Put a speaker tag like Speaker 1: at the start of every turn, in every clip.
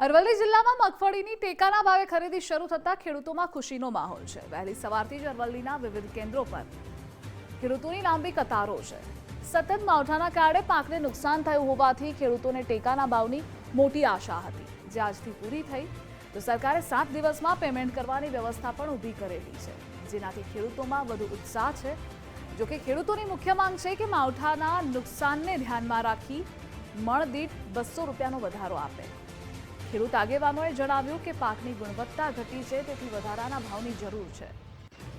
Speaker 1: અરવલ્લી જિલ્લામાં મગફળીની ટેકાના ભાવે ખરીદી શરૂ થતાં ખેડૂતોમાં ખુશીનો માહોલ છે. વહેલી સવારથી જ અરવલ્લીના વિવિધ કેન્દ્રો પર ખેડૂતોની લાંબી કતારો છે. સતત માવઠાના કારણે પાકને નુકસાન થયું હોવાથી ખેડૂતોને ટેકાના ભાવની મોટી આશા હતી. જે આજથી પૂરી થઈ, તો સરકારે સાત દિવસમાં પેમેન્ટ કરવાની વ્યવસ્થા પણ ઊભી કરેલી છે. જેનાથી ખેડૂતોમાં વધુ ઉત્સાહ છે. જોકે ખેડૂતોની મુખ્ય માંગ છે કે માવઠાના નુકસાનને ધ્યાનમાં રાખી મણદીઠ બસો રૂપિયાનો વધારો આપે. ખેડૂત આગેવાનોએ જણાવ્યું કે પાકની ગુણવત્તા ઘટી છે, તેથી વધારાના ભાવની જરૂર છે.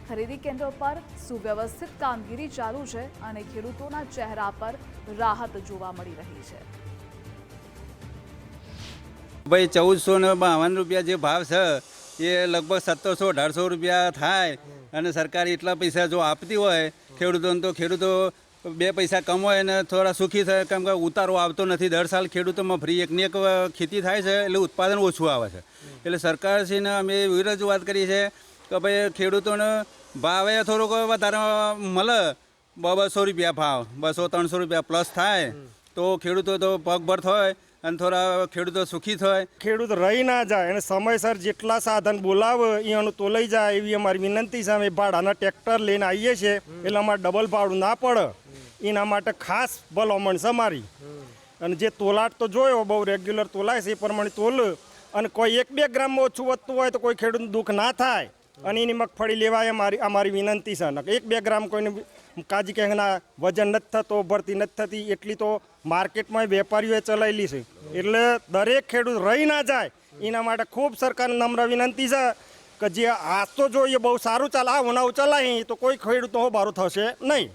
Speaker 1: ખરીદી કેન્દ્રો પર સુવ્યવસ્થિત કામગીરી ચાલુ છે અને ખેડૂતોના ચહેરા પર રાહત જોવા મળી રહી છે.
Speaker 2: ભાઈ, ચૌદસો ને બાવન રૂપિયા જે ભાવ છે, એ લગભગ સત્તરસો, અઢારસો રૂપિયા થાય અને સરકાર એટલા પૈસા જો આપતી હોય, ખેડૂતોને તો ખેડૂતો બે પૈસા કમાય અને થોડા સુખી થાય, કેમ કે ઉતારો આવતો નથી. દર સાલ ખેડૂતોમાં ફ્રી એકની એક ખેતી થાય છે, એટલે ઉત્પાદન ઓછું આવે છે. એટલે સરકારશ્રીને અમે એવી રજૂઆત કરી છે કે ભાઈ, ખેડૂતોને ભાવે થોડોક વધારે મળે. બસો રૂપિયા ભાવ, બસો ત્રણસો રૂપિયા પ્લસ થાય, તો ખેડૂતો તો પગભર થાય અને થોડા ખેડૂતો સુખી થાય.
Speaker 3: ખેડૂત રહી ના જાય અને સમયસર જેટલા સાધન બોલાવે એ તો લઈ જાય એવી અમારી વિનંતી છે. અમે ભાડાના ટ્રેક્ટર લઈને આવીએ છીએ, એટલે અમારે ડબલ ભાડું ના પડે. એના માટે ખાસ ભલામણ છે મારી. અને જે તોલાટ તો જોયો, બહુ રેગ્યુલર તોલાય છે, એ પ્રમાણે તોલ. અને કોઈ એક બે ગ્રામમાં ઓછું વધતું હોય તો કોઈ ખેડૂતનું દુઃખ ના થાય. અને એની મગફળી લેવાય મારી અમારી વિનંતી છે. એક બે ગ્રામ કોઈને કાજી કેંગના વજન નથી થતો, ભરતી નથી થતી, એટલી તો માર્કેટમાં વેપારીઓએ ચલાવેલી છે. એટલે દરેક ખેડૂત રહી ના જાય, એના માટે ખૂબ સરકારને નમ્ર વિનંતી છે કે જે આજ તો જોઈએ, બહુ સારું ચાલે, આ ઉનાવું ચલાવી તો કોઈ ખેડૂતો બારું થશે નહીં.